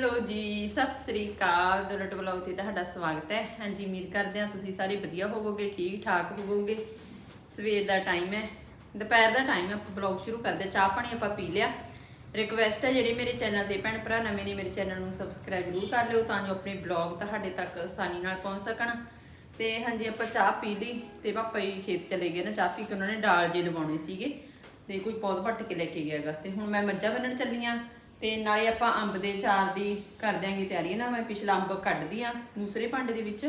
Hello ਜੀ, ਸਤਿ ਸ੍ਰੀ ਅਕਾਲ, Dulat blog ਤੇ ਤੁਹਾਡਾ ਸਵਾਗਤ ਹੈ। ਹਾਂਜੀ, ਉਮੀਦ ਕਰਦੇ ਹਾਂ ਤੁਸੀਂ ਸਾਰੇ ਵਧੀਆ ਹੋਵੋਗੇ ਠੀਕ ਠਾਕ ਹੋਵੋਗੇ। ਸਵੇਰ ਦਾ ਟਾਈਮ ਹੈ, ਦੁਪਹਿਰ ਦਾ ਟਾਈਮ ਹੈ, ਆਪਾਂ ਬਲੌਗ ਸ਼ੁਰੂ ਕਰਦੇ ਹਾਂ। ਚਾਹ ਪਾਣੀ ਆਪਾਂ ਪੀ ਲਿਆ। ਰਿਕਵੈਸਟ ਹੈ ਜਿਹੜੇ ਮੇਰੇ ਚੈਨਲ ਦੇ ਭੈਣ ਭਰਾ ਨਵੇਂ ਨੇ, ਮੇਰੇ ਚੈਨਲ ਨੂੰ ਸਬਸਕ੍ਰਾਈਬ ਜ਼ਰੂਰ ਕਰ ਲਿਓ ਤਾਂ ਜੋ ਆਪਣੇ ਬਲੌਗ ਤੁਹਾਡੇ ਤੱਕ ਆਸਾਨੀ ਨਾਲ ਪਹੁੰਚ ਸਕਣ। ਤੇ ਹਾਂਜੀ, ਆਪਾਂ ਚਾਹ ਪੀ ਲਈ ਤੇ ਪਾਪਾ ਜੀ ਖੇਤ ਚਲੇ ਗਏ ਨਾ ਚਾਹ ਪੀ ਕੇ, ਉਹਨਾਂ ਨੇ ਡਾਲ ਜੇ ਲਵਾਉਣੇ ਸੀਗੇ। ਤੇ ਕੋਈ ਪੌਦ ਪੱਟ ਕੇ ਲੈ ਕੇ ਗਿਆਗਾ ਤੇ ਹੁਣ ਮੈਂ ਮੱਝਾਂ ਬੰਨਣ ਚੱਲੀ ਚੱਲੀਆਂ ਤੇ ਨਾਲੇ ਆਪਾਂ ਅੰਬ ਦੇ ਚਾਰ ਦੀ ਕਰ ਦਿਆਂਗੇ ਤਿਆਰੀ ਨਾ, ਮੈਂ ਪਿਛਲਾ ਅੰਬ ਕੱਢਦੀ ਆ ਦੂਸਰੇ ਭਾਂਡੇ ਦੇ ਵਿੱਚ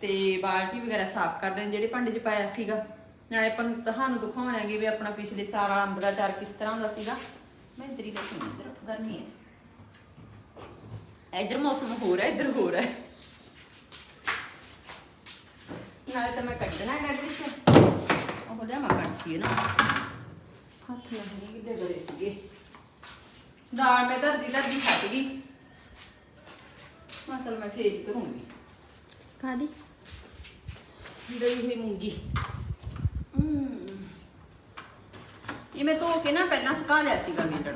ਤੇ ਬਾਲਟੀ ਵਗੈਰਾ ਸਾਫ਼ ਕਰ ਲੈਣ ਜਿਹੜੇ ਭਾਂਡੇ 'ਚ ਪਾਇਆ ਸੀਗਾ। ਨਾਲੇ ਆਪਾਂ ਨੂੰ ਤੁਹਾਨੂੰ ਦਿਖਾਉਣਾਂਗੇ ਵੀ ਆਪਣਾ ਪਿਛਲੇ ਸਾਲ ਵਾਲਾ ਅੰਬ ਦਾ ਚਾਰ ਕਿਸ ਤਰ੍ਹਾਂ ਦਾ ਸੀਗਾ। ਮੈਂ ਇੱਧਰ ਹੀ ਰੱਖੀ ਇੱਧਰ ਗਰਮੀ ਹੈ। ਇੱਧਰ ਮੌਸਮ ਹੋ ਰਿਹਾ ਇੱਧਰ ਹੋ। ਰਿਹਾ ਨਾਲੇ ਤਾਂ ਮੈਂ ਕੱਢਣਾ ਹੈ ਵਿੱਚ। ਉਹ ਲਿਆ ਮੈਂ ਕੱਢੀ ਨਾ। ਹੱਥ ਲੱਗਣੀ ਕਿੱਦੇ ਗਰੇ ਸੀਗੇ। ਦਾਲ ਮੈਂ ਧਰਦੀ ਧਰਦੀ ਹਟ ਗਈ। ਮੈਂ ਚਲ ਮੈਂ ਫੇਰ ਹੀ ਧਰੂੰਗੀ। ਕਾਦੀ ਲਈ ਹੋਈ ਮੂੰਗੀ। ਹਮ। ਇਹ ਮੈਂ ਧੋ ਕੇ ਨਾ ਪਹਿਲਾਂ ਸੁਕਾ ਲਿਆ ਸੀਗਾ ਗੇਟੜ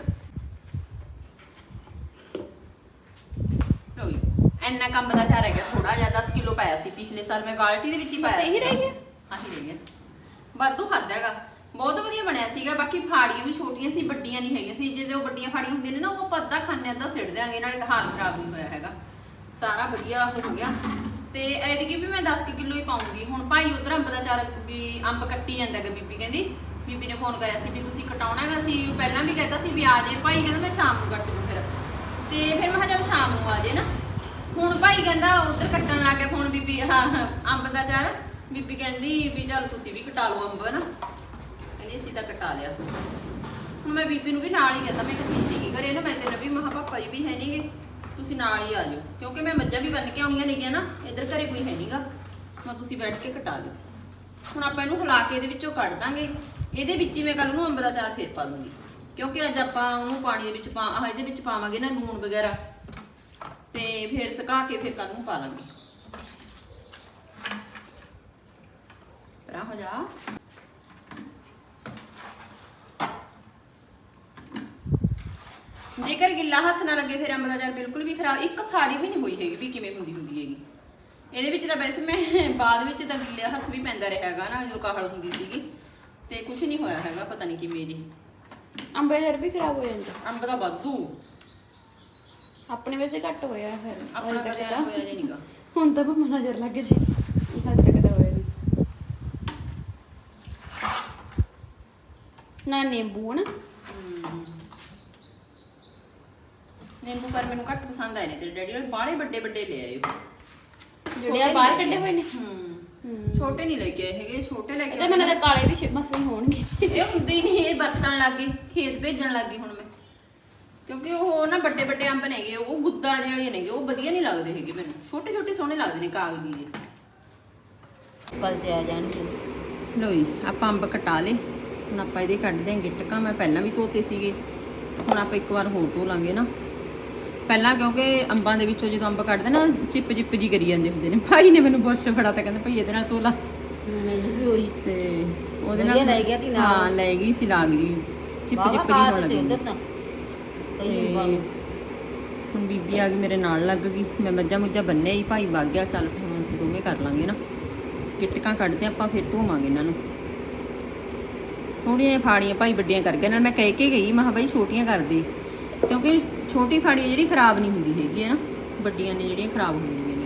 ਲੋਈ ਐਨਾ ਕੰਮ ਦਾ ਚਾਰ ਹੈਗਾ ਥੋੜਾ ਜਿਹਾ 10 ਕਿਲੋ ਪਾਇਆ ਸੀ ਪਿਛਲੇ ਸਾਲ ਮੈਂ ਬਾਲਟੀ ਦੇ ਵਿੱਚ ਹੀ ਪਾਇਆ ਬਸ ਇਹੀ ਰਹਿ। ਗਿਆ? ਆਹੀ ਰਹਿ ਗਿਆ। ਵਾਧੂ ਖਾਦਾ ਹੈਗਾ। ਬਹੁਤ ਵਧੀਆ ਬਣਿਆ ਸੀਗਾ ਬਾਕੀ ਫਾੜੀਆਂ ਵੀ ਛੋਟੀਆਂ ਸੀ ਵੱਡੀਆਂ ਨਹੀਂ ਹੈਗੀਆਂ ਸੀ ਜਦੋਂ ਵੱਡੀਆਂ ਫਾੜੀਆਂ ਹੁੰਦੀਆਂ ਨੇ ਨਾ ਉਹ ਆਪਾਂ ਅੱਧਾ ਖਾਣੇ ਅੱਧਾ ਸਿੱਟ ਦਿਆਂਗੇ ਨਾਲੇ ਹਾਲ ਖਰਾਬ ਨਹੀਂ ਹੋਇਆ ਹੈਗਾ। ਸਾਰਾ ਵਧੀਆ ਹੋ ਗਿਆ। ਤੇ ਐਤਕੀ ਵੀ ਮੈਂ 10 ਕਿਲੋ ਹੀ ਪਾਉਂਗੀ। ਹੁਣ ਭਾਈ ਉਧਰ ਅੰਬ ਦਾ ਚਾਰ ਵੀ ਅੰਬ ਕੱਟੀ ਜਾਂਦਾ ਗਾ ਬੀਬੀ ਕਹਿੰਦੀ। ਬੀਬੀ ਨੇ ਫੋਨ ਕਰਿਆ ਸੀ ਵੀ ਤੁਸੀਂ ਕਟਾਉਣਾ ਹੈਗਾ ਸੀ ਪਹਿਲਾਂ ਵੀ ਕਹਿੰਦਾ ਸੀ ਵੀ ਆ ਜੇ ਭਾਈ ਕਹਿੰਦਾ ਮੈਂ ਸ਼ਾਮ ਨੂੰ ਕੱਟ ਦੂੰ ਫਿਰ। ਤੇ ਫਿਰ ਮੈਂ ਕਿਹਾ ਚੱਲ ਸ਼ਾਮ ਨੂੰ ਆ ਜੇ ਨਾ। ਹੁਣ ਭਾਈ ਕਹਿੰਦਾ ਉਧਰ ਕੱਟਣ ਲੱਗ ਗਿਆ ਫੋਨ ਬੀਬੀ ਹਾਂ, ਅੰਬ ਦਾ ਚਾਰ। ਬੀਬੀ ਕਹਿੰਦੀ ਵੀ ਚੱਲ ਤੁਸੀਂ ਵੀ ਕਟਾ ਲਓ ਅੰਬ ਨਾ ਕਹਿੰਦੀ, ਅਸੀਂ ਤਾਂ ਕਟਾ ਲਿਆ ਹੁਣ ਮੈਂ ਬੀਬੀ ਨੂੰ ਵੀ ਨਾਲ ਹੀ ਕਹਿੰਦਾ, ਮੈਂ ਕਿੱਥੇ ਸੀਗੀ ਘਰੇ ਨਾ? ਮੈਂ ਤੇ ਨਵੀ ਮਹਾ ਪਾਪਾ ਜੀ ਵੀ ਹੈ ਨਹੀਂਗੇ ਤੁਸੀਂ ਨਾਲ ਹੀ ਆ ਜਾਓ ਕਿਉਂਕਿ ਮੈਂ ਮੱਝਾਂ ਵੀ ਬੰਨ ਕੇ ਆਉਣੀਆਂ ਨੇਗੀਆਂ ਨਾ, ਇੱਧਰ ਘਰੇ ਕੋਈ ਹੈ ਨਹੀਂਗਾ ਮੈਂ ਤੁਸੀਂ ਬੈਠ ਕੇ ਕਟਾ ਲਿਓ। ਹੁਣ ਆਪਾਂ ਇਹਨੂੰ ਹਿਲਾ ਕੇ ਇਹਦੇ ਵਿੱਚੋਂ ਕੱਢ ਦਾਂਗੇ। ਇਹਦੇ ਵਿੱਚ ਹੀ ਮੈਂ ਕੱਲ ਨੂੰ ਅੰਬ ਦਾ ਚਾਰ ਫੇਰ ਪਾ ਦੂੰਗੀ। ਕਿਉਂਕਿ ਅੱਜ ਆਪਾਂ ਉਹਨੂੰ ਪਾਣੀ ਦੇ ਵਿੱਚ ਪਾ, ਆਹ ਇਹਦੇ ਵਿੱਚ ਪਾਵਾਂਗੇ ਨਾ ਲੂਣ ਵਗੈਰਾ। ਤੇ ਫਿਰ ਸੁਕਾ ਕੇ ਫਿਰ ਕੱਲ ਨੂੰ ਪਾ ਲਾਂਗੇ। ਪਰਾ ਹੋ ਜਾ। ਜੇਕਰ ਗਿੱਲਾ ਹੱਥ ਨਾ ਲੱਗੇ ਫਿਰ ਅੰਬ ਦਾ ਬਿਲਕੁਲ ਵੀ ਖਰਾਬ ਇੱਕ ਫਾੜੀ ਵੀ ਨਹੀਂ ਹੋਈ ਹੈਗੀ ਵੀ ਕਿਵੇਂ ਹੁੰਦੀ ਹੁੰਦੀ ਹੈਗੀ। ਇਹਦੇ ਵਿੱਚ ਤਾਂ ਵੈਸੇ ਮੈਂ ਬਾਅਦ ਵਿੱਚ ਤਾਂ ਗਿੱਲੇ ਹੱਥ ਵੀ ਪੈਂਦਾ ਰਿਹਾ ਹੈਗਾ ਨਾ ਜਦੋਂ ਕਾਹਲ ਹੁੰਦੀ ਸੀਗੀ ਤੇ ਕੁਝ ਨਹੀਂ ਹੋਇਆ ਹੈਗਾ ਪਤਾ ਨਹੀਂ ਕਿਵੇਂ ਜੀ। ਅੰਬੇ ਜਰ ਵੀ ਖਰਾਬ ਹੋ ਜਾਂਦਾ। ਅੰਬ ਦਾ ਵਾਧੂ। ਆਪਣੇ ਵੈਸੇ ਘੱਟ ਹੋਇਆ ਫਿਰ ਆਪਣਾ ਤਾਂ। ਹੋਇਆ ਜੇ ਨਹੀਂਗਾ ਹੁਣ ਤਾਂ ਭਾਵੇਂ ਨਜ਼ਰ ਲੱਗ ਜੇ। ਹੱਦ ਤੱਕ ਤਾਂ ਹੋਇਆ ਨਹੀਂ। ਨਾ ਨਿੰਬੂ ਨਾ। ਨਿੰਬੂ ਪਰ ਮੈਨੂੰ ਘੱਟ ਪਸੰਦ ਆਏ ਨੇ ਤੇਰੇ ਡੈਡੀ ਨੇ ਬਾਹਲੇ ਵੱਡੇ ਵੱਡੇ ਲੈ ਆਏ। ਜਿਹੜੇ ਆ ਬਾਹਰ ਕੱਢੇ ਹੋਏ ਨੇ। ਹੂੰ। ਛੋਟੇ ਨਹੀਂ ਲੈ ਕੇ ਆਏ ਹੈਗੇ ਛੋਟੇ ਲੈ ਕੇ ਤਾਂ ਮੈਨੂੰ ਤਾਂ ਕਾਲੇ ਵੀ ਮਸੇ ਹੋਣਗੇ। ਇਹ ਹੁੰਦੇ ਹੀ ਨਹੀਂ ਇਹ ਵਰਤਣ ਲੱਗੇ ਖੇਤ ਭੇਜਣ ਲੱਗੀ ਹੁਣ ਮੈਂ। ਕਿਉਂਕਿ ਉਹ ਨਾ ਵੱਡੇ ਵੱਡੇ ਅੰਬ ਨੇਗੇ ਉਹ ਗੁੱਦਾ ਜਿਹੇ ਵਾਲੇ ਨੇਗੇ ਉਹ ਵਧੀਆ ਨਹੀਂ ਲੱਗਦੇ ਹੈਗੇ ਮੈਨੂੰ। ਛੋਟੇ ਛੋਟੇ ਸੋਹਣੇ ਲੱਗਦੇ ਨੇ ਕਾਗਜ਼ੀ ਜਿਹੇ। ਕੱਲ ਤੇ ਆ ਜਾਣਗੇ। ਲੋਈ ਆਪਾਂ ਅੰਬ ਕਟਾ ਲੇ ਹੁਣ ਆਪਾਂ ਇਹਦੇ ਕੱਢ ਦਿਆਂਗੇ ਟਕਾਂ ਮੈਂ ਪਹਿਲਾਂ ਵੀ ਧੋਤੇ ਸੀਗੇ। ਹੁਣ ਆਪਾਂ ਇੱਕ ਵਾਰ ਹੋਰ ਧੋ ਲਾਂਗੇ ਨਾ। ਪਹਿਲਾਂ ਕਿਉਂਕਿ ਅੰਬਾਂ ਦੇ ਵਿੱਚੋਂ ਜਦੋਂ ਅੰਬ ਕੱਢਦੇ ਨਾ ਚਿੱਪ ਚਿੱਪ ਜੀ ਕਰੀ ਜਾਂਦੇ ਹੁੰਦੇ ਨੇ। ਭਾਈ ਨੇ ਮੈਨੂੰ ਬੁਰਸ਼ ਫੜਾ ਤਾਂ ਕਹਿੰਦਾ ਭਾਈ ਇਹਦੇ ਨਾਲ ਧੋ ਲਾ ਮੈਨੂੰ ਵੀ ਹੋਈ ਤੇ ਉਹਦੇ ਨਾਲ ਲੈ ਗਿਆ ਤੀ ਨਾਲ। ਹਾਂ ਲੈ ਗਈ ਸੀ ਲਾਗ ਜੀ ਚਿੱਪ ਚਿੱਪ ਜੀ ਹੋਣ ਲੱਗੀ ਤਾਂ ਹੁਣ ਬੀਬੀ ਆ ਗਈ ਮੇਰੇ ਨਾਲ ਲੱਗ ਗਈ। ਮੈਂ ਮੱਝਾਂ ਮੁੱਝਾਂ ਬੰਨੇ ਹੀ ਭਾਈ ਵਗ ਗਿਆ ਚੱਲ ਹੁਣ ਅਸੀਂ ਦੋਵੇਂ ਕਰ ਲਾਂਗੇ ਨਾ। ਗਿੱਟਕਾਂ ਕੱਢਦੇ ਆਪਾਂ ਫਿਰ ਧੋਵਾਂਗੇ ਇਹਨਾਂ ਨੂੰ। ਥੋੜੀਆਂ ਫਾੜੀਆਂ ਭਾਈ ਵੱਡੀਆਂ ਕਰ ਗਿਆ ਨਾਲ ਮੈਂ ਕਹਿ ਕੇ ਗਈ ਮੈਂ ਕਿਹਾ ਬਾਈ ਛੋਟੀਆਂ ਕਰ ਦੇ। ਕਿਉਂਕਿ ਛੋਟੀ ਫਾੜੀ ਜਿਹੜੀ ਖਰਾਬ ਨਹੀਂ ਹੁੰਦੀ ਹੈਗੀ ਹੈ ਨਾ? ਵੱਡੀਆਂ ਨੇ ਜਿਹੜੀਆਂ ਖਰਾਬ ਹੋ ਜਾਂਦੀਆਂ ਨੇ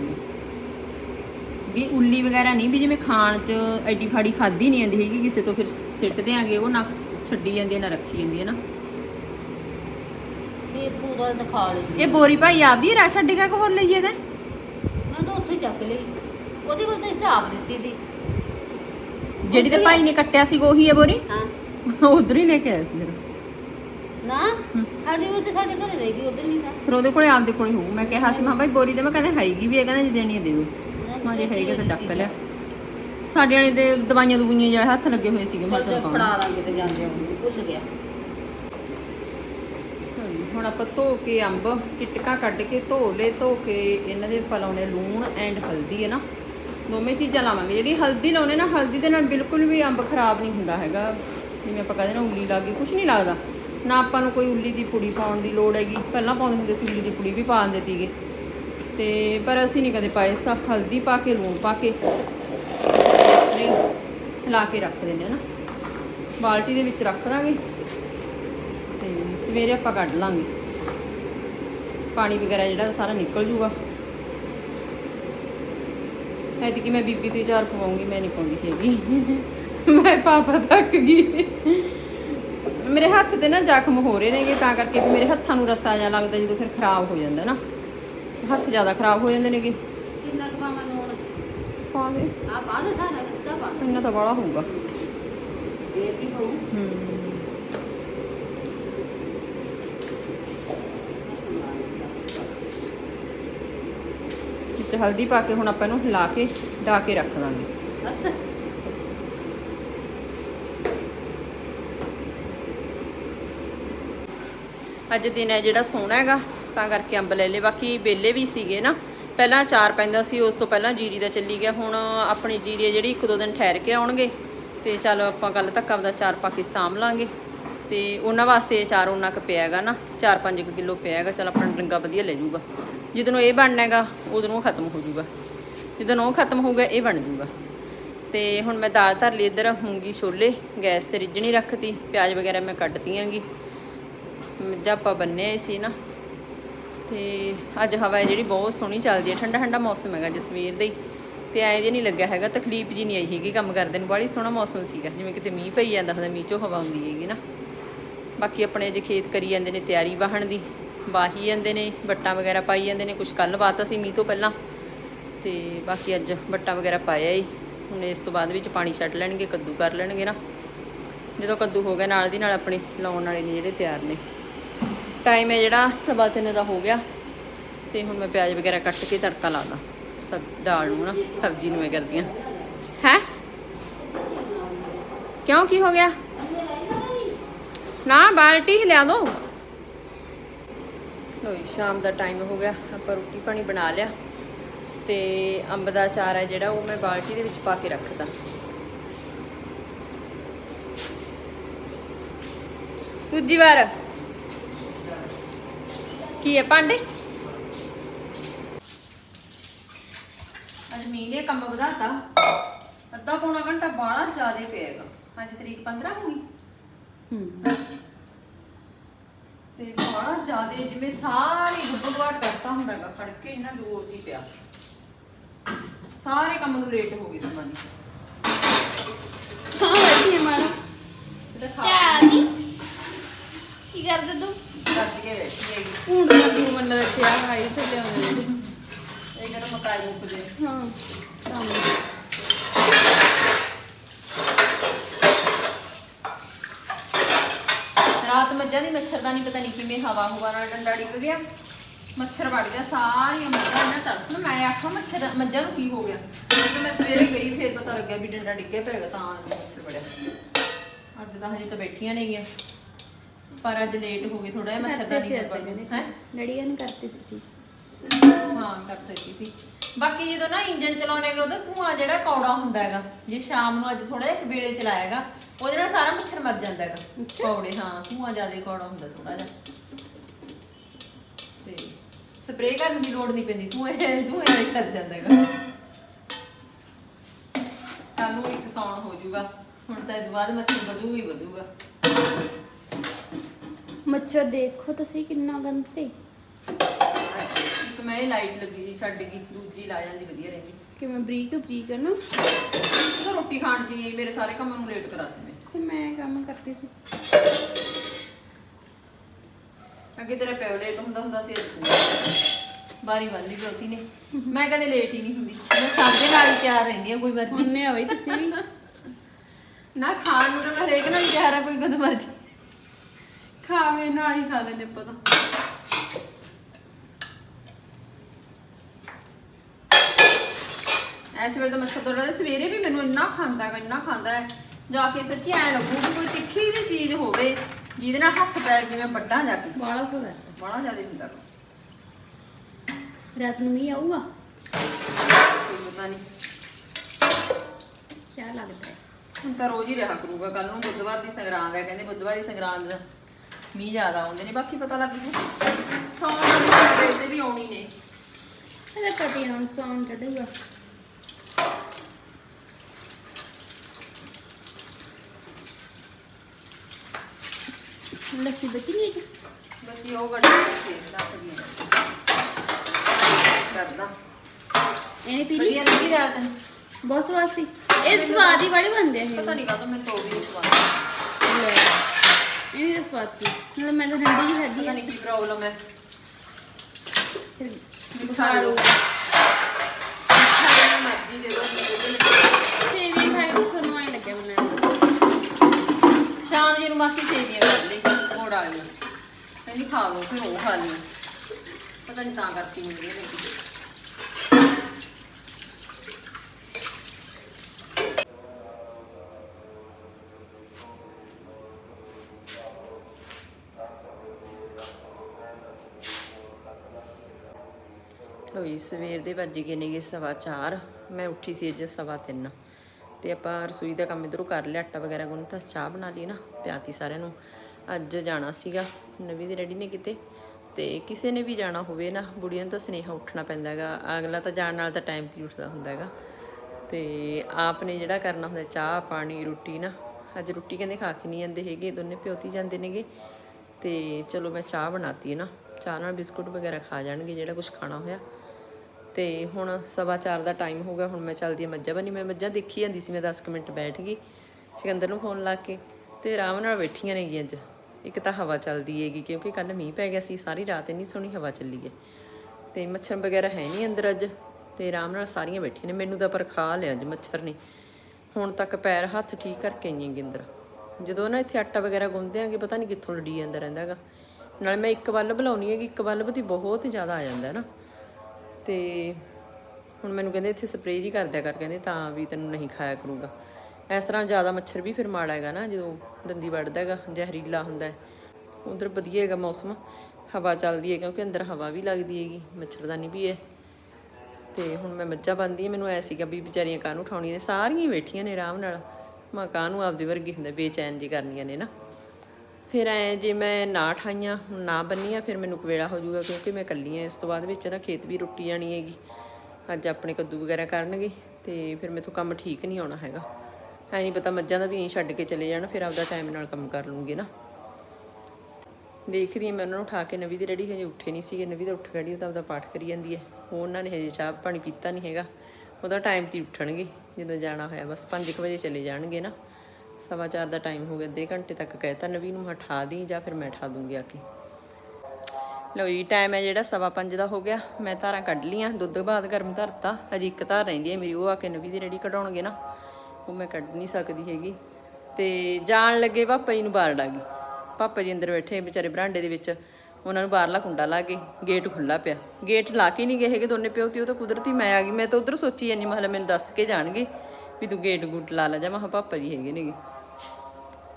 ਵੀ ਉੱਲੀ ਵਗੈਰਾ ਨਹੀਂ ਵੀ ਜਿਵੇਂ ਖਾਣ 'ਚ ਐਡੀ ਫਾੜੀ ਖਾਦੀ ਨਹੀਂ ਜਾਂਦੀ ਹੈਗੀ ਕਿਸੇ ਤੋਂ ਫਿਰ ਸਿੱਟ ਦਿਆਂਗੇ ਉਹ ਨਾ ਛੱਡੀ ਜਾਂਦੀ ਹੈ ਨਾ ਰੱਖੀ ਜਾਂਦੀ ਹੈ ਨਾ। ਇਹ ਪੂਰਾ ਲਈ ਬੋਰੀ ਭਾਈ ਆਪਦੀ ਰਾਹ ਛੱਡ ਕੇ ਕੋਲ ਲਈਏ ਤੇ? ਮੈਂ ਤਾਂ ਉੱਥੇ ਚੱਕ ਲਈ। ਉਹਦੀ ਕੋਈ ਤਾਂ ਇੱਥੇ ਆਪ ਦਿੱਤੀ ਦੀ ਜਿਹੜੀ ਤੇ ਭਾਈ ਨੇ ਕੱਟਿਆ ਸੀ ਉਹੀ ਹੈ ਬੋਰੀ? ਹਾਂ। ਉਧਰ ਹੀ ਲੈ ਕੇ ਆਇਆ ਸੀ ਫਿਰ। ਨਾ? ਸਾਡੀ ਉਹ ਤੇ ਸਾਡੇ ਘਰੇ ਰਹਿ ਗਈ ਉਧਰ ਨਹੀਂ ਤਾਂ ਫਿਰ ਉਹਦੇ ਕੋਲੇ ਆਪਦੇ ਕੋਲੇ ਹੋਊ। ਮੈਂ ਕਿਹਾ ਸੀ ਮੈਂ ਭਾਈ ਬੋਰੀ ਤੇ ਮੈਂ ਕਹਿੰਦਾ ਹੈਗੀ ਵੀ ਇਹ ਕਹਿੰਦਾ ਜੇ ਦੇਣੀ ਹੈ ਦੇ ਦਿਓ। ਮੈਂ ਜੇ ਹੈਗਾ ਤਾਂ ਚੱਕ ਲਿਆ। ਸਾਡੇ ਵਾਲੇ ਦੇ ਦਵਾਈਆਂ ਦਵਾਈਆਂ ਜਿਹੜੇ ਹੱਥ ਲੱਗੇ ਹੋਏ ਸੀਗੇ ਮੈਂ ਤੇ ਫੜਾ ਲਾਂਗੇ ਤੇ ਜਾਂਦੇ ਆਉਂਦੇ ਭੁੱਲ ਗਿਆ। ਹੁਣ ਆਪਾਂ ਧੋ ਕੇ ਅੰਬ ਕਿਟਕਾ ਕੱਢ ਕੇ ਧੋ ਲੇ ਧੋ ਕੇ ਇਹਨਾਂ ਦੇ ਆਪਾਂ ਲਾਉਣੇ ਲੂਣ ਐਂਡ ਹਲਦੀ ਹੈ ਨਾ? ਦੋਵੇਂ ਚੀਜ਼ਾਂ ਲਾਵਾਂਗੇ। ਜਿਹੜੀ ਹਲਦੀ ਲਾਉਣੇ ਨਾ ਹਲਦੀ ਦੇ ਨਾਲ ਬਿਲਕੁਲ ਵੀ ਅੰਬ ਖਰਾਬ ਨਹੀਂ ਹੁੰਦਾ ਹੈਗਾ। ਜਿਵੇਂ ਆਪਾਂ ਕਹਿੰਦੇ ਨਾ ਉੱਲੀ ਲੱਗੀ ਕੁਝ ਨਹੀਂ ਲੱਗਦਾ। ਨਾ ਆਪਾਂ ਨੂੰ ਕੋਈ ਉੱਲੀ ਦੀ ਪੁੜੀ ਪਾਉਣ ਦੀ ਲੋੜ ਹੈਗੀ। ਪਹਿਲਾਂ ਪਾਉਂਦੇ ਹੁੰਦੇ ਸੀ ਉੱਲੀ ਦੀ ਪੁੜੀ ਵੀ ਪਾ ਦਿੰਦੇ ਸੀਗੇ। ਤੇ ਪਰ ਅਸੀਂ ਨਹੀਂ ਕਦੇ ਪਾਏ ਇਸ ਹਲਦੀ ਪਾ ਕੇ, ਲੂਣ ਪਾ ਕੇ ਲਾ ਕੇ ਰੱਖ ਦਿੰਦੇ ਹਾਂ ਨਾ। ਬਾਲਟੀ ਦੇ ਵਿੱਚ ਰੱਖ ਦਾਂਗੇ ਤੇ ਸਵੇਰੇ ਆਪਾਂ ਕੱਢ ਲਾਂਗੇ। ਪਾਣੀ ਵਗੈਰਾ ਜਿਹੜਾ ਸਾਰਾ ਨਿਕਲ ਜੂਗਾ। ਐਤਕੀ ਮੈਂ ਬੀਬੀ ਤੇ ਚਾਰ ਪਵਾਉਂਗੀ, ਮੈਂ ਨਹੀਂ ਪਾਉਂਦੀ ਹੈਗੀ। ਮੈਂ ਪਾਪਾ ਤੱਕ ਗਈ। ਮੇਰੇ ਹੱਥ ਤੇ ਨਾ ਜ਼ਖਮ ਹੋ ਰਹੇ ਨੇਗੇ ਤਾਂ ਕਰਕੇ ਵੀ ਮੇਰੇ ਹੱਥਾਂ ਨੂੰ ਰੱਸਾ ਜਿਹਾ ਲੱਗਦਾ ਜਦੋਂ ਫਿਰ ਖਰਾਬ ਹੋ ਜਾਂਦਾ ਨਾ। ਹੱਥ ਜ਼ਿਆਦਾ ਖਰਾਬ ਹੋ ਜਾਂਦੇ ਨੇਗੇ। ਕਿੰਨਾ ਕੁ ਪਾਵਾਂ ਨੂਣ? ਪਾ ਦੇ ਆ ਪਾ ਦੇ ਸਾਰਾ ਕਿੱਦਾਂ ਪਾ ਇੰਨਾ ਤਾਂ ਬੜਾ ਹੋਊਗਾ। ਫੇਰ ਵੀ ਪਾਉ ਹੂੰ। ਵਿੱਚ ਹਲਦੀ ਪਾ ਕੇ ਹੁਣ ਆਪਾਂ ਇਹਨੂੰ ਹਿਲਾ ਕੇ ਢਾ ਕੇ ਰੱਖ ਦਾਂਗੇ। ਬਸ। ਅੱਜ ਦਿਨ ਹੈ ਜਿਹੜਾ ਸੋਹਣਾ ਹੈਗਾ, ਤਾਂ ਕਰਕੇ ਅੰਬ ਲੈ ਲਏ। ਬਾਕੀ ਬੇਲੇ ਵੀ ਸੀਗੇ ਨਾ, ਪਹਿਲਾਂ ਚਾਰ ਪੈਂਦਾ ਸੀ, ਉਸ ਤੋਂ ਪਹਿਲਾਂ ਜੀਰੀ ਦਾ ਚੱਲੀ ਗਿਆ। ਹੁਣ ਆਪਣੀ ਜੀਰੀ ਜਿਹੜੀ ਇੱਕ ਦੋ ਦਿਨ ਠਹਿਰ ਕੇ ਆਉਣਗੇ। ਤੇ ਚਲ ਆਪਾਂ ਕੱਲ ਤੱਕ ਆਪਦਾ ਚਾਰ ਪਾ ਕੇ ਸਾਂਭ ਲਾਂਗੇ। ਤੇ ਉਹਨਾਂ ਵਾਸਤੇ ਇਹ ਚਾਰ ਉਹਨਾਂ ਕ ਪਿਆ ਹੈਗਾ ਨਾ 4-5 ਕਿਲੋ ਪਿਆ ਹੈਗਾ। ਚਲ ਆਪਣਾ ਡੰਗਾ ਵਧੀਆ ਲੈ ਜਾਊਗਾ। ਜਦੋਂ ਇਹ ਬਣਨਾ ਹੈਗਾ, ਉਦੋਂ ਉਹ ਖਤਮ ਹੋ ਜਾਊਗਾ। ਜਦੋਂ ਉਹ ਖਤਮ ਹੋਊਗਾ, ਇਹ ਬਣ ਜਾਊਗਾ। ਤੇ ਹੁਣ ਮੈਂ ਦਾਲ ਧਰ ਲਈ ਇੱਧਰ, ਮੂੰਗੀ ਛੋਲੇ, ਗੈਸ ਤੇ ਰਿੱਝਣੀ ਰੱਖਤੀ, ਪਿਆਜ਼ ਵਗੈਰਾ ਮੈਂ ਕੱਟਤੀ ਆਂਗੀ ਮੱਝਾਂ ਆਪਾਂ ਬੰਨੇ ਆਏ ਸੀ ਨਾ, ਤੇ ਅੱਜ ਹਵਾ ਹੈ ਜਿਹੜੀ ਬਹੁਤ ਸੋਹਣੀ ਚੱਲਦੀ ਹੈ, ਠੰਡਾ ਠੰਡਾ ਮੌਸਮ ਹੈਗਾ ਜਸਵੀਰ ਦਾ ਹੀ। ਤੇ ਐਂ ਜੇ ਨਹੀਂ ਲੱਗਿਆ ਹੈਗਾ, ਤਕਲੀਫ ਜੀ ਨਹੀਂ ਆਈ ਹੈਗੀ ਕੰਮ ਕਰਦੇ ਨੂੰ ਬੜੀ ਸੋਹਣਾ ਮੌਸਮ ਸੀਗਾ, ਜਿਵੇਂ ਕਿਤੇ ਮੀਂਹ ਪਈ ਜਾਂਦਾ ਹੁੰਦਾ, ਮੀਂਹ ਚੋਂ ਹਵਾ ਆਉਂਦੀ ਹੈਗੀ ਨਾ। ਬਾਕੀ ਆਪਣੇ ਜੇ ਖੇਤ ਕਰੀ ਜਾਂਦੇ ਨੇ ਤਿਆਰੀ ਵਾਹਣ ਦੀ, ਵਾਹੀ ਜਾਂਦੇ ਨੇ ਵੱਟਾਂ ਵਗੈਰਾ ਪਾਈ ਜਾਂਦੇ ਨੇ ਕੁਝ ਕੱਲ ਬਾਤ ਸੀ ਮੀਂਹ ਤੋਂ ਪਹਿਲਾਂ। ਤੇ ਬਾਕੀ ਅੱਜ ਵੱਟਾਂ ਵਗੈਰਾ ਪਾਇਆ ਹੀ ਹੁਣ ਇਸ ਤੋਂ ਬਾਅਦ ਵਿੱਚ ਪਾਣੀ ਛੱਡ ਲੈਣਗੇ, ਕੱਦੂ ਕਰ ਲੈਣਗੇ ਨਾ। ਜਦੋਂ ਕੱਦੂ ਹੋ ਗਿਆ, ਨਾਲ ਦੀ ਨਾਲ ਆਪਣੇ ਲਾਉਣ ਵਾਲੇ ਨੇ ਜਿਹੜੇ ਤਿਆਰ ਨੇ। ਟਾਈਮ ਹੈ ਜਿਹੜਾ ਸਵਾ ਤਿੰਨ ਦਾ ਹੋ ਗਿਆ। ਤੇ ਹੁਣ ਮੈਂ ਪਿਆਜ਼ ਵਗੈਰਾ ਕੱਟ ਕੇ ਤੜਕਾ ਲਾਦਾ ਸਬ, ਦਾਲ ਨੂੰ ਨਾ, ਸਬਜ਼ੀ ਨੂੰ ਮੈਂ ਕਰਦੀ ਆ ਹੈ? ਕਿਉਂ, ਕੀ ਹੋ ਗਿਆ? ਨਾ ਬਾਲਟੀ ਹੀ ਲਿਆ ਦੋ। ਲੋਈ ਸ਼ਾਮ ਦਾ ਟਾਈਮ ਹੋ ਗਿਆ। ਆਪਾਂ ਰੋਟੀ ਪਾਣੀ ਬਣਾ ਲਿਆ। ਤੇ ਅੰਬ ਦਾ ਅਚਾਰ ਹੈ ਜਿਹੜਾ, ਉਹ ਮੈਂ ਬਾਲਟੀ ਦੇ ਵਿੱਚ ਪਾ ਕੇ ਰੱਖਦਾ ਦੂਜੀ ਵਾਰ। ਕੀ ਹੈ ਭਾਂਡੇ? ਅੱਜ ਮੀਂਹ ਨੇ ਕੰਮ ਵਧਾਤਾ। ਅੱਧਾ ਪੌਣਾ ਘੰਟਾ ਬਾਹਲਾ ਜ਼ਿਆਦਾ ਪਿਆਗਾ ਅੱਜ ਤਰੀਕ 15 ਹੋ ਗਈ। ਹੂੰ। ਤੇ ਬਾਹਲਾ ਜ਼ਿਆਦਾ ਜਿਵੇਂ ਸਾਰੀ ਗੁੱਬਗਵਾਟ ਕਰਤਾ ਹੁੰਦਾਗਾ ਖੜ ਕੇ ਇੰਨਾ ਜ਼ੋਰ ਦੀ ਪਿਆ। ਸਾਰੇ ਕੰਮ ਨੂੰ ਲੇਟ ਹੋ ਗਏ ਸਮਾਂ ਦੀ। ਹਾਂ ਬੈਠੀ ਹੈ ਮਾੜਾ। ਤੇ ਖਾ ਚਾਹਦੀ ਕੀ ਕਰਦੇ ਤੂੰ ਰੱਜ ਕੇ ਬੈਠੀ ਹੈਗੀ ਢੂੰਡ ਨਾ ਤੂੰ ਮੰਨ ਰੱਖਿਆ ਹਾਈ ਤੇ ਲਿਆਉਂਦੇ ਇਹ ਕਿਹੜਾ ਮਕਾਈ ਮੁੱਕਦੇ ਹਾਂ ਸਾਹਮਣੇ ਰਾਤ ਮੱਝਾਂ ਦੀ ਮੱਛਰਦਾਨੀ ਪਤਾ ਨਹੀਂ ਕਿਵੇਂ ਹਵਾ ਹੁਵਾ ਨਾਲ ਡੰਡਾ ਡਿੱਗ ਗਿਆ। ਮੱਛਰ ਵੜ ਗਿਆ ਸਾਰੀਆਂ ਮੱਝਾਂ ਇਹਨਾਂ ਤਰਸ ਮੈਂ ਆਖਾਂ ਮੱਛਰ ਮੱਝਾਂ ਨੂੰ ਕੀ ਹੋ ਗਿਆ? ਤੇ ਮੈਂ ਸਵੇਰੇ ਗਈ ਫਿਰ ਪਤਾ ਲੱਗਿਆ ਵੀ ਡੰਡਾ ਡਿੱਗਿਆ ਪੈਗਾ ਤਾਂ ਮੱਛਰ ਵੜਿਆ। ਅੱਜ ਤਾਂ ਹਜੇ ਤਾਂ ਬੈਠੀਆਂ ਨਹੀਂ ਗੀਆਂ ਪਰ ਅੱਜ ਲੇਟ ਹੋ ਗਈ ਥੋੜਾ ਜਿਹਾ ਮੱਛਰਦਾਨੀ ਹੈ? ਲੜੀਆਂ ਨਹੀਂ ਕਰਤੀ ਸੀ ਹਾਂ ਕਰ ਸਕਦੀ ਸੀ ਬਾਕੀ ਜਦੋਂ ਨਾ ਇੰਜਨ ਚਲਾਉਣੇਗੇ ਉਹਦਾ ਧੂਆਂ ਜਿਹੜਾ ਕੌੜਾ ਹੁੰਦਾ ਹੈਗਾ ਜੇ ਸ਼ਾਮ ਨੂੰ ਅੱਜ ਥੋੜਾ ਇੱਕ ਵੇਲੇ ਚਲਾਏਗਾ ਉਹਦੇ ਨਾਲ ਸਾਰਾ ਮੱਛਰ ਮਰ ਜਾਂਦਾ ਹੈਗਾ। ਕੌੜੇ ਹਾਂ ਧੂਆਂ ਜ਼ਿਆਦਾ ਕੌੜਾ ਹੁੰਦਾ ਥੋੜਾ ਜਿਹਾ। ਤੇ ਸਪਰੇਅ ਕਰਨ ਦੀ ਲੋੜ ਨਹੀਂ ਪੈਂਦੀ ਧੂਏ ਧੂਏ ਨਾਲ ਕਰ ਜਾਂਦਾ ਹੈਗਾ। ਕੱਲ ਨੂੰ ਇੱਕ ਸੌਣ ਹੋ ਜਾਊਗਾ ਹੁਣ ਤਾਂ ਇਹ ਤੋਂ ਬਾਅਦ ਮੱਛਰ ਵਧੂਗਾ ਹੀ ਵਧੂਗਾ। ਮੱਛਰ ਦੇਖੋ ਤੁਸੀਂ ਕਿੰਨਾ ਗੰਦ ਤੇ। ਮੈਂ ਲਾਈਟ ਲੱਗੀ ਜੀ ਛੱਡ ਗਈ ਦੂਜੀ ਲਾ ਜਾਂਦੀ ਵਧੀਆ ਰਹਿੰਦੀ। ਕਿਵੇਂ ਬਰੀਕ ਬਰੀਕ ਹੈ ਨਾ? ਤਾਂ ਰੋਟੀ ਖਾਣ ਹੀ ਮੇਰੇ ਸਾਰੇ ਕੰਮਾਂ ਨੂੰ ਲੇਟ ਕਰਾ ਦਿੱਤੇ ਤੇ ਮੈਂ ਕੰਮ ਕਰਦੀ ਸੀ। ਅੱਗੇ ਤੇਰਾ ਪਿਓ ਲੇਟ ਹੁੰਦਾ ਹੁੰਦਾ ਸੀ ਬਾਰੀ ਵਾਲੀ ਗਲਤੀ ਨੇ। ਮੈਂ ਕਦੇ ਲੇਟ ਹੀ ਨਹੀਂ ਹੁੰਦੀ। ਮੈਂ ਦੇ ਨਾਲ ਹੀ ਤਿਆਰ ਰਹਿੰਦੀ ਆ ਕੋਈ ਮਰਜ਼ੀ। ਉਹਨੇ ਹੋਈ ਤੁਸੀਂ ਵੀ। ਨਾ ਖਾਣ ਨੂੰ ਤਾਂ ਹਰੇਕ ਨਾਲ ਹੀ ਤਿਆਰ ਆ ਕੋਈ ਕਦ ਮਰਜ਼ੀ। ਖਾਵੇ ਨਾਲ ਹੀ ਖਾ ਲੈਣੇ ਪਤਾ ਐਸੇ ਵੇਲੇ ਤਾਂ ਮੱਛਰ ਤੋਂ ਡਰਦਾ ਸਵੇਰੇ ਵੀ ਮੈਨੂੰ ਇੰਨਾ ਖਾਂਦਾ ਹੈ ਇੰਨਾ ਖਾਂਦਾ ਹੈ। ਜਾ ਕੇ ਸੱਚੀ ਐ ਲੱਗੂ ਕਿ ਕੋਈ ਤਿੱਖੀ ਜਿਹੀ ਚੀਜ਼ ਹੋਵੇ ਜਿਹਦੇ ਨਾਲ ਹੱਥ ਪੈਰ ਕਿਵੇਂ ਵੱਡਾਂ ਜਾ ਕੇ। ਬਾਲਾ ਕੋ ਕਰਦਾ ਬੜਾ ਜ਼ਿਆਦਾ ਹੁੰਦਾ ਗਾ। ਰਾਤ ਨੂੰ ਮੀਂਹ ਆਊਗਾ? ਕੋਈ ਪਤਾ ਨਹੀਂ। ਕੀ ਲੱਗਦਾ ਹੈ? ਹੁਣ ਤਾਂ ਰੋਜ਼ ਹੀ ਰਿਹਾ ਕਰੂਗਾ ਕੱਲ ਨੂੰ ਬੁੱਧਵਾਰ ਦੀ ਸੰਗਰਾਂਦ ਹੈ ਕਹਿੰਦੇ ਬੁੱਧਵਾਰ ਦੀ ਸੰਗਰਾਂਦ ਮੀਂਹ ਜ਼ਿਆਦਾ ਆਉਂਦੇ ਨੇ ਬਾਕੀ ਪਤਾ ਲੱਗ ਜੂ। ਸੌਣ ਦਾ ਵੈਸੇ ਵੀ ਆਉਣੀ ਨੇ। ਇਹਦਾ ਪਤੀ ਹੁਣ ਸੌਣ ਚੜੂਗਾ ਲੱਸੀ ਬਚੀ ਨਹੀਂ ਜੀ ਬਸ ਇਹ ਉਹ ਗੱਡੀ ਹਾਂ ਕਰਦਾ। ਇਹਨੇ ਪੀ ਲਈ? ਵਧੀਆ ਲੱਗੀ ਰਾਤ? ਨੂੰ ਬਹੁਤ ਸਵਾਦ ਸੀ। ਇਹ ਸਵਾਦ ਹੀ ਬੜੇ ਬਣਦੇ ਆ ਇਹ। ਪਤਾ ਨਹੀਂ ਕਾਹਤੋਂ ਮੈਂ ਤੋਂ ਵੀ ਸਵਾਦ ਲੈ। ਵੀ ਸਵਾਦ ਸੀ। ਨਾਲੇ ਮੈਂ ਤਾਂ ਠੰਡੀ ਜਿਹੀ ਖਾਧੀ ਪਤਾ ਆ ਨਹੀਂ ਕੀ ਪ੍ਰੋਬਲਮ ਹੈ। ਫਿਰ ਬੁਖਾਰ ਆ ਜਾਊਗਾ ਖਾਣੇ ਮਰਜ਼ੀ ਦੇ ਦੋ ਸੇਵੀਆਂ ਖਾਏ ਤਾਂ ਸਾਨੂੰ ਆਏ ਲੱਗਿਆ ਮੈਨੂੰ। ਸ਼ਾਮ ਜੀ ਨੂੰ ਮਾਸੀ ਸੇਵੀਆਂ ਕਰ ਲਈ ਮੋੜ ਵਾਲੀਆਂ। ਕਹਿੰਦੀ ਖਾ ਲਓ ਫਿਰ ਉਹ ਖਾ ਲਈ ਪਤਾ ਨਹੀਂ ਤਾਂ ਕਰਤੀ ਹੁੰਦੀ ਹੈ ਲੋ ਸਵੇਰ ਦੇ ਵੱਜ ਗਏ ਨੇਗੇ ਸਵਾ ਚਾਰ, ਮੈਂ ਉੱਠੀ ਸੀ ਅੱਜ ਸਵਾ ਤਿੰਨ। ਤੇ ਆਪਾਂ ਰਸੋਈ ਦਾ ਕੰਮ ਇਧਰੋਂ ਕਰ ਲਿਆ, ਆਟਾ ਵਗੈਰਾ ਗੁੰਨ ਤਾਂ ਚਾਹ ਬਣਾ ਲਈ ਨਾ, ਪਿਆਤੀ ਸਾਰਿਆਂ ਨੂੰ। ਅੱਜ ਜਾਣਾ ਸੀਗਾ, ਨਵੀਂ ਦੇ ਰੈਡੀ ਨੇ ਕਿਤੇ, ਤੇ ਕਿਸੇ ਨੇ ਵੀ ਜਾਣਾ ਹੋਵੇ ਨਾ, ਬੁੜੀਆਂ ਨੂੰ ਤਾਂ ਸਨੇਹਾ ਉੱਠਣਾ ਪੈਂਦਾ ਹੈਗਾ, ਅਗਲਾ ਤਾਂ ਜਾਣ ਨਾਲ ਤਾਂ ਟਾਈਮ ਤੇ ਉੱਠਦਾ ਹੁੰਦਾ ਹੈਗਾ। ਤੇ ਆਪ ਨੇ ਜਿਹੜਾ ਕਰਨਾ ਹੁੰਦਾ, ਚਾਹ, ਪਾਣੀ, ਰੋਟੀ ਨਾ, ਅੱਜ ਰੋਟੀ ਕਹਿੰਦੇ ਖਾ ਕੇ ਨਹੀਂ ਜਾਂਦੇ ਹੈਗੇ, ਦੋਨੇ ਪਿਓਤੀ ਜਾਂਦੇ ਨੇਗੇ। ਤੇ ਚਲੋ ਮੈਂ ਚਾਹ ਬਣਾਤੀ ਹੈ ਨਾ, ਚਾਹ ਨਾਲ ਬਿਸਕੁਟ ਵਗੈਰਾ ਖਾ ਜਾਣਗੇ, ਜਿਹੜਾ ਕੁਝ ਖਾਣਾ ਹੋਇਆ। ਤੇ ਹੁਣ ਸਵਾ ਚਾਰ ਦਾ ਟਾਈਮ ਹੋ ਗਿਆ, ਹੁਣ ਮੈਂ ਚੱਲਦੀ ਹਾਂ ਮੱਝਾਂ ਬਣੀ ਮੈਂ ਮੱਝਾਂ ਦੇਖੀ ਜਾਂਦੀ ਸੀ, ਮੈਂ 10 ਕੁ ਮਿੰਟ ਬੈਠ ਗਈ। ਸਿਕੰਦਰ ਨੂੰ ਫੋਨ ਲਾ ਕੇ ਤੇ ਆਰਾਮ ਨਾਲ ਬੈਠੀਆਂ ਨੇਗੀਆਂ ਅੱਜ। ਇੱਕ ਤਾਂ ਹਵਾ ਚੱਲਦੀ ਹੈਗੀ, ਕਿਉਂਕਿ ਕੱਲ ਮੀਂਹ ਪੈ ਗਿਆ ਸੀ, ਸਾਰੀ ਰਾਤ ਇੰਨੀ ਸੋਹਣੀ ਹਵਾ ਚੱਲੀ ਹੈ। ਤੇ ਮੱਛਰ ਵਗੈਰਾ ਹੈ ਨਹੀਂ ਅੰਦਰ ਅੱਜ, ਤੇ ਆਰਾਮ ਨਾਲ ਸਾਰੀਆਂ ਬੈਠੀਆਂ ਨੇ। ਮੈਨੂੰ ਤਾਂ ਪਰ ਖਾ ਲਿਆ ਅੱਜ ਮੱਛਰ ਨੇ। ਹੁਣ ਤੱਕ ਪੈਰ ਹੱਥ ਠੀਕ ਕਰਕੇ ਆਈਆਂ ਗੀ ਅੰਦਰ। ਜਦੋਂ ਨਾ ਇੱਥੇ ਆਟਾ ਵਗੈਰਾ ਗੁੰਨਦੇ ਆਂਗੇ, ਪਤਾ ਨਹੀਂ ਕਿੱਥੋਂ ਲੜੀ ਜਾਂਦਾ ਰਹਿੰਦਾ ਹੈਗਾ। ਨਾਲ ਮੈਂ ਇੱਕ ਵੱਲ ਬੁਲਾਉਣੀ ਹੈਗੀ, ਇੱਕ ਵੱਲ ਦੀ ਬਹੁਤ ਜ਼ਿਆਦਾ ਆ ਜਾਂਦਾ ਨਾ। ਤੇ ਹੁਣ ਮੈਨੂੰ ਕਹਿੰਦੇ ਇੱਥੇ ਸਪਰੇਅ ਜੀ ਕਰ ਦਿਆ ਕਰ, ਕਹਿੰਦੇ ਤਾਂ ਵੀ ਤੈਨੂੰ ਨਹੀਂ ਖਾਇਆ ਕਰੂਗਾ। ਇਸ ਤਰ੍ਹਾਂ ਜ਼ਿਆਦਾ ਮੱਛਰ ਵੀ ਫਿਰ ਮਾੜਾ ਹੈਗਾ ਨਾ, ਜਦੋਂ ਦੰਦੀ ਵੱਢਦਾ ਹੈਗਾ, ਜ਼ਹਿਰੀਲਾ ਹੁੰਦਾ ਹੈ। ਉਧਰ ਵਧੀਆ ਹੈਗਾ ਮੌਸਮ, ਹਵਾ ਚੱਲਦੀ ਹੈ ਕਿਉਂਕਿ ਅੰਦਰ ਹਵਾ ਵੀ ਲੱਗਦੀ ਹੈਗੀ ਮੱਛਰਦਾਨੀ ਵੀ ਹੈ ਤੇ ਹੁਣ ਮੈਂ ਮੱਝਾਂ ਬੰਦੀ ਮੈਨੂੰ ਐ ਸੀਗਾ ਵੀ ਵਿਚਾਰੀਆਂ ਕਾਹਨੂੰ ਉਠਾਉਣੀਆਂ ਨੇ, ਸਾਰੀਆਂ ਹੀ ਬੈਠੀਆਂ ਨੇ ਆਰਾਮ ਨਾਲ। ਮੈਂ ਕਾਹਨੂੰ ਆਪਦੇ ਵਰਗੀ ਹੁੰਦਾ, ਬੇਚੈਨ ਜੀ ਕਰਨੀਆਂ ਨੇ ਨਾ। ਫਿਰ ਐ ਜੇ ਮੈਂ ਨਾ ਠਾਈਆਂ, ਹੁਣ ਨਾ ਬੰਨੀਆਂ, ਫਿਰ ਮੈਨੂੰ ਕਵੇਲਾ ਹੋ ਜਾਊਗਾ ਕਿਉਂਕਿ ਮੈਂ ਇਕੱਲੀ ਆ ਇਸ ਤੋਂ ਬਾਅਦ ਵਿੱਚ ਨਾ ਖੇਤ ਵੀ ਰੁੱਟੀ ਜਾਣੀ ਹੈਗੀ। ਅੱਜ ਆਪਣੇ ਕੱਦੂ ਵਗੈਰਾ ਕਰਨਗੇ ਤੇ ਫਿਰ ਮੇਥੋਂ ਕੰਮ ਠੀਕ ਨਹੀਂ ਆਉਣਾ ਹੈਗਾ। ਐ ਨਹੀਂ ਪਤਾ ਮੱਝਾਂ ਦਾ ਵੀ ਐਂ ਛੱਡ ਕੇ ਚਲੇ ਜਾਣ, ਫਿਰ ਆਪਦਾ ਟਾਈਮ ਨਾਲ ਕੰਮ ਕਰ ਲੂੰਗੀ ਨਾ। ਦੇਖਦੀ ਹਾਂ ਮੈਂ ਉਹਨਾਂ ਨੂੰ ਉਠਾ ਕੇ, ਨਵੀਂ ਦੀ ਰੈਡੀ ਹਜੇ ਉੱਠੇ ਨਹੀਂ ਸੀਗੇ, ਨਵੀਂ ਤਾਂ ਉੱਠ ਖੜੀ, ਉਹ ਤਾਂ ਆਪਦਾ ਪਾਠ ਕਰੀ ਜਾਂਦੀ ਹੈ ਉਹ ਉਹਨਾਂ ਨੇ ਹਜੇ ਚਾਹ ਪਾਣੀ ਪੀਤਾ ਨਹੀਂ ਹੈਗਾ, ਉਹਦਾ ਟਾਈਮ ਤੇ ਉੱਠਣਗੇ, ਜਦੋਂ ਜਾਣਾ ਹੋਇਆ, ਬਸ 5 ਵਜੇ ਚਲੇ ਜਾਣਗੇ ਨਾ। ਸਵਾ ਚਾਰ ਦਾ ਟਾਈਮ ਹੋ ਗਿਆ, ਅੱਧੇ ਘੰਟੇ ਤੱਕ ਕਹਿਤਾ ਨਵੀ ਨੂੰ ਹਟਾ ਦੀ ਜਾਂ ਫਿਰ ਮੈਂ ਉਠਾ ਦੂੰਗੀ ਆ ਕੇ। ਲਓ ਜੀ ਟਾਈਮ ਹੈ ਜਿਹੜਾ ਸਵਾ ਪੰਜ ਦਾ ਹੋ ਗਿਆ, ਮੈਂ ਧਾਰਾਂ ਕੱਢ ਲੀਆਂ ਦੁੱਧ ਬਾਅਦ ਗਰਮ ਧਰਤਾ ਅਜੇ ਇੱਕ ਧਾਰ ਰਹਿੰਦੀ ਹੈ ਮੇਰੀ, ਉਹ ਆ ਕੇ ਨਵੀ ਦੀ ਰੈਡੀ ਕਢਾਉਣਗੇ ਨਾ, ਉਹ ਮੈਂ ਕੱਢ ਨਹੀਂ ਸਕਦੀ ਹੈਗੀ। ਤੇ ਜਾਣ ਲੱਗੇ ਪਾਪਾ ਜੀ ਨੂੰ ਬਾਹਰ ਗਈ। ਪਾਪਾ ਜੀ ਅੰਦਰ ਬੈਠੇ ਵਿਚਾਰੇ ਬਰਾਂਡੇ ਦੇ ਵਿੱਚ, ਉਹਨਾਂ ਨੂੰ ਬਾਹਰਲਾ ਕੁੰਡਾ ਲਾ ਕੇ ਗੇਟ ਖੁੱਲਾ ਪਿਆ। ਗੇਟ ਲਾ ਕੇ ਨਹੀਂ ਗਏ ਹੈਗੇ ਦੋਨੇ ਪਿਓ ਤੇ, ਉਹ ਤਾਂ ਕੁਦਰਤੀ ਮੈਂ ਆ ਗਈ, ਮੈਂ ਤਾਂ ਉਧਰ ਸੋਚੀ ਜਾਂਦੀ ਮਹਲਾ ਮੈਨੂੰ ਦੱਸ ਕੇ ਜਾਣਗੇ ਵੀ ਤੂੰ ਗੇਟ ਗੁੱਟ ਲਾ ਲੈ, ਜਾ ਮੈਂ ਕਿਹਾ ਪਾਪਾ ਜੀ ਹੈਗੇ ਨੇਗੇ।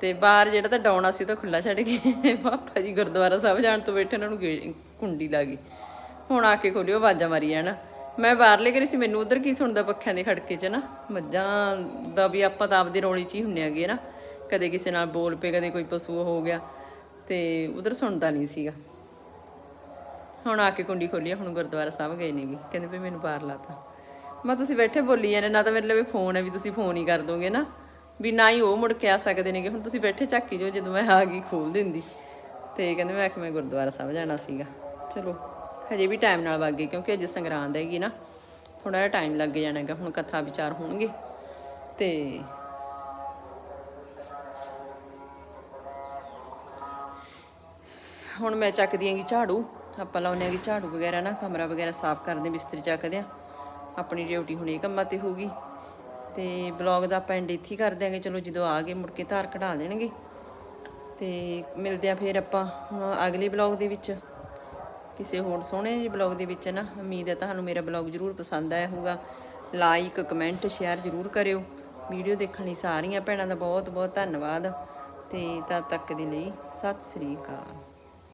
ਤੇ ਬਾਹਰ ਜਿਹੜਾ ਤਾਂ ਡਾਉਣਾ ਸੀ ਤਾਂ ਖੁੱਲਾ ਛੱਡ ਗਏ। ਪਾਪਾ ਜੀ ਗੁਰਦੁਆਰਾ ਸਾਹਿਬ ਜਾਣ ਤੋਂ ਬੈਠੇ ਉਹਨਾਂ ਨੂੰ ਗੇ- ਕੁੰਡੀ ਲਾ ਗਈ। ਹੁਣ ਆ ਕੇ ਖੋਲਿਓ ਆਵਾਜ਼ਾਂ ਮਾਰੀ ਜਾਣਾ। ਮੈਂ ਬਾਹਰਲੇ ਕਰੀ ਸੀ ਮੈਨੂੰ ਉਧਰ ਕੀ ਸੁਣਦਾ ਪੱਖਿਆਂ ਦੇ ਖੜਕੇ 'ਚ ਨਾ? ਮੱਝਾਂ ਦਾ ਵੀ ਆਪਾਂ ਤਾਂ ਆਪਦੇ ਰੌਲੀ 'ਚ ਹੀ ਹੁੰਨੇ ਆਗੇ ਨਾ। ਕਦੇ ਕਿਸੇ ਨਾਲ ਬੋਲ ਪਏ ਕਦੇ ਕੋਈ ਪਸ਼ੂ ਹੋ ਗਿਆ। ਤੇ ਉਧਰ ਸੁਣਦਾ ਨਹੀਂ ਸੀਗਾ। ਹੁਣ ਆ ਕੇ ਕੁੰਡੀ ਖੋਲੀ ਆ, ਹੁਣ ਗੁਰਦੁਆਰਾ ਸਾਹਿਬ ਗਏ ਨੇਗੇ। ਕਹਿੰਦੇ ਵੀ ਮੈਨੂੰ ਬਾਹਰ ਲਾਤਾ ਮੈਂ ਤੁਸੀਂ ਬੈਠੇ ਬੋਲੀ ਜਾਂਦੇ ਨਾ ਤਾਂ ਮੇਰੇ ਲਈ ਫੋਨ ਹੈ ਵੀ ਤੁਸੀਂ ਫੋਨ ਹੀ ਕਰ ਦੋਗੇ ਨਾ। ਵੀ ਨਾ ਹੀ ਉਹ ਮੁੜ ਕੇ ਆ ਸਕਦੇ ਨੇਗੇ। ਹੁਣ ਤੁਸੀਂ ਬੈਠੇ ਝਾਕੀ ਜੋ ਜਦੋਂ ਮੈਂ ਆ ਗਈ ਖੋਲ ਦਿੰਦੀ। ਤੇ ਕਹਿੰਦੇ ਮੈਂ ਕਿ ਮੈਂ ਗੁਰਦੁਆਰਾ ਸਾਹਿਬ ਜਾਣਾ ਸੀਗਾ। ਚਲੋ, ਹਜੇ ਵੀ ਟਾਈਮ ਨਾਲ ਵਗ ਗਈ ਕਿਉਂਕਿ ਅਜੇ ਸੰਗਰਾਂਦ ਹੈਗੀ ਨਾ। ਥੋੜਾ ਜਿਹਾ ਟਾਈਮ ਲੱਗ ਜਾਣਾ ਹੁਣ ਕਥਾ ਵਿਚਾਰ ਹੋਣਗੇ। ਤੇ ਹੁਣ ਮੈਂ ਚੱਕਦੀ ਆਂਗੀ ਝਾੜੂ। ਆਪਾਂ ਲਾਉਨੇ ਆਂਗੀ ਝਾੜੂ ਵਗੈਰਾ ਨਾ। ਕਮਰਾ ਵਗੈਰਾ ਸਾਫ਼ ਕਰਦੇ, ਬਿਸਤਰੀ ਚੱਕਦੇ ਆ ਆਪਣੀ ਡਿਊਟੀ ਹੁਣ ਇਹ ਕੰਮਾਂ ਤੇ ਹੋਊਗੀ ਤੇ ਬਲੌਗ ਦਾ ਆਪਾਂ ਐਂਡ ਇੱਥੇ ਹੀ ਕਰ ਦਿਆਂਗੇ ਚਲੋ ਜਦੋਂ ਆ ਗਏ, ਮੁੜ ਕੇ ਧਾਰ ਕਢਾ ਦੇਣਗੇ। ਤੇ ਮਿਲਦੇ ਆ ਫਿਰ ਆਪਾਂ ਹੁਣ ਅਗਲੇ ਬਲੌਗ ਦੇ ਵਿੱਚ। ਕਿਸੇ ਹੋਰ ਸੋਹਣੇ ਜਿਹੇ ਬਲੌਗ ਦੇ ਵਿੱਚ ਨਾ। ਉਮੀਦ ਹੈ ਤੁਹਾਨੂੰ ਮੇਰਾ ਬਲੌਗ ਜ਼ਰੂਰ ਪਸੰਦ ਆਇਆ ਹੋਊਗਾ। ਲਾਈਕ ਕਮੈਂਟ ਸ਼ੇਅਰ ਜ਼ਰੂਰ ਕਰਿਓ। ਵੀਡੀਓ ਦੇਖਣ ਲਈ ਸਾਰੀਆਂ ਭੈਣਾਂ ਦਾ ਬਹੁਤ ਬਹੁਤ ਧੰਨਵਾਦ। ਤੇ ਤਦ ਤੱਕ ਦੇ ਲਈ ਸਤਿ ਸ੍ਰੀ ਅਕਾਲ।